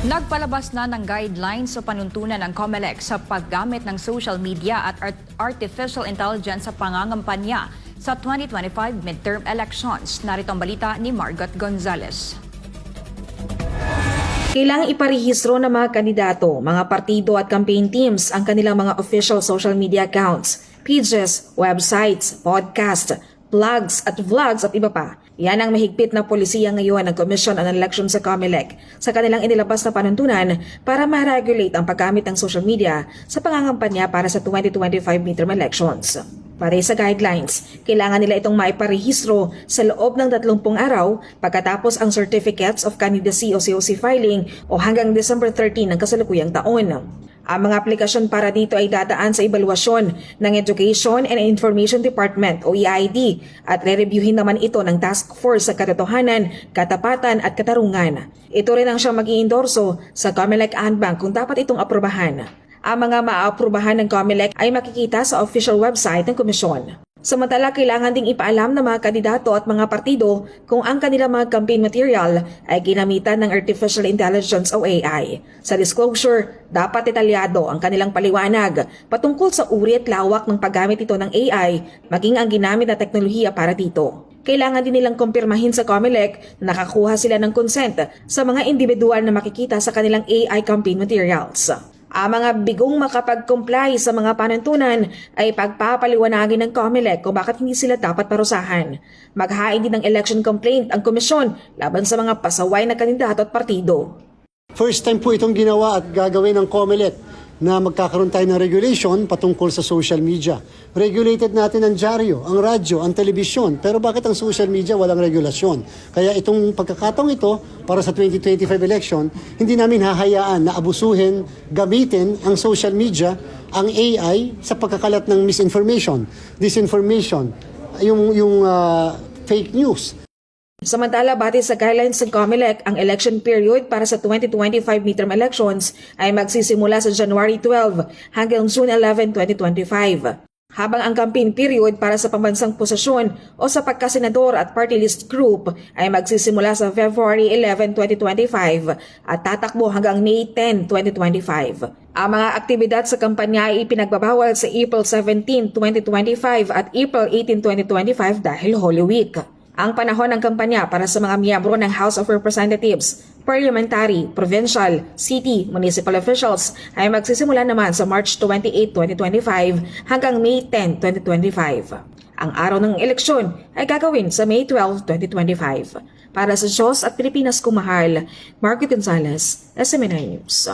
Nagpalabas na ng guidelines sa panuntunan ng COMELEC sa paggamit ng social media at art- artificial intelligence sa pangangampanya sa 2025 midterm elections. Narito ang balita ni Margot Gonzalez. Kailangang iparehistro ng mga kandidato, mga partido at campaign teams ang kanilang mga official social media accounts, pages, websites, podcast, blogs at vlogs at iba pa. Yan ang mahigpit na polisiya ngayon ng Commission on Elections sa COMELEC sa kanilang inilabas na panuntunan para ma-regulate ang paggamit ng social media sa pangangampanya para sa 2025 midterm elections. Para sa guidelines, kailangan nila itong maiparehistro sa loob ng 30 araw pagkatapos ang Certificates of Candidacy o COC filing o hanggang December 13 ng kasalukuyang taon. Ang mga aplikasyon para dito ay dadaan sa ebaluasyon ng Education and Information Department o EID at re-reviewin naman ito ng Task Force sa Katotohanan, Katapatan at Katarungan. Ito rin ang siyang mag endorso sa COMELEC Handbank kung dapat itong aprobahan. Ang mga maaprubahan ng COMELEC ay makikita sa official website ng komisyon. Samantala, kailangan ding ipaalam ng mga kandidato at mga partido kung ang kanilang mga campaign material ay ginamitan ng Artificial Intelligence o AI. Sa disclosure, dapat detalyado ang kanilang paliwanag patungkol sa uri at lawak ng paggamit ito ng AI maging ang ginamit na teknolohiya para dito. Kailangan din nilang kumpirmahin sa COMELEC na nakakuha sila ng consent sa mga individual na makikita sa kanilang AI campaign materials. Ang mga bigong makapag-comply sa mga panuntunan ay pagpapaliwanagin ng COMELEC kung bakit hindi sila dapat parusahan. Maghain din ng election complaint ang komisyon laban sa mga pasaway na kandidato at partido. First time po itong ginawa at gagawin ng COMELEC na magkakaroon tayo ng regulation patungkol sa social media. Regulated natin ang dyaryo, ang radyo, ang telebisyon. Pero bakit ang social media walang regulasyon? Kaya itong pagkakataong ito para sa 2025 election, hindi namin hahayaan na abusuhin, gamitin ang social media, ang AI sa pagkakalat ng misinformation, disinformation, yung, yung ah, fake news. Samantala, batid sa guidelines ng COMELEC, ang election period para sa 2025 midterm elections ay magsisimula sa January 12 hanggang June 11, 2025. Habang ang campaign period para sa pambansang posisyon o sa pagkasenador at party list group ay magsisimula sa February 11, 2025 at tatakbo hanggang May 10, 2025. Ang mga aktibidad sa kampanya ay ipinagbabawal sa April 17, 2025 at April 18, 2025 dahil Holy Week. Ang panahon ng kampanya para sa mga miyembro ng House of Representatives, parliamentary, provincial, city, municipal officials ay magsisimula naman sa March 28, 2025 hanggang May 10, 2025. Ang araw ng eleksyon ay gagawin sa May 12, 2025. Para sa Diyos at Pilipinas kumahal, Margaret Gonzalez, SMNI News.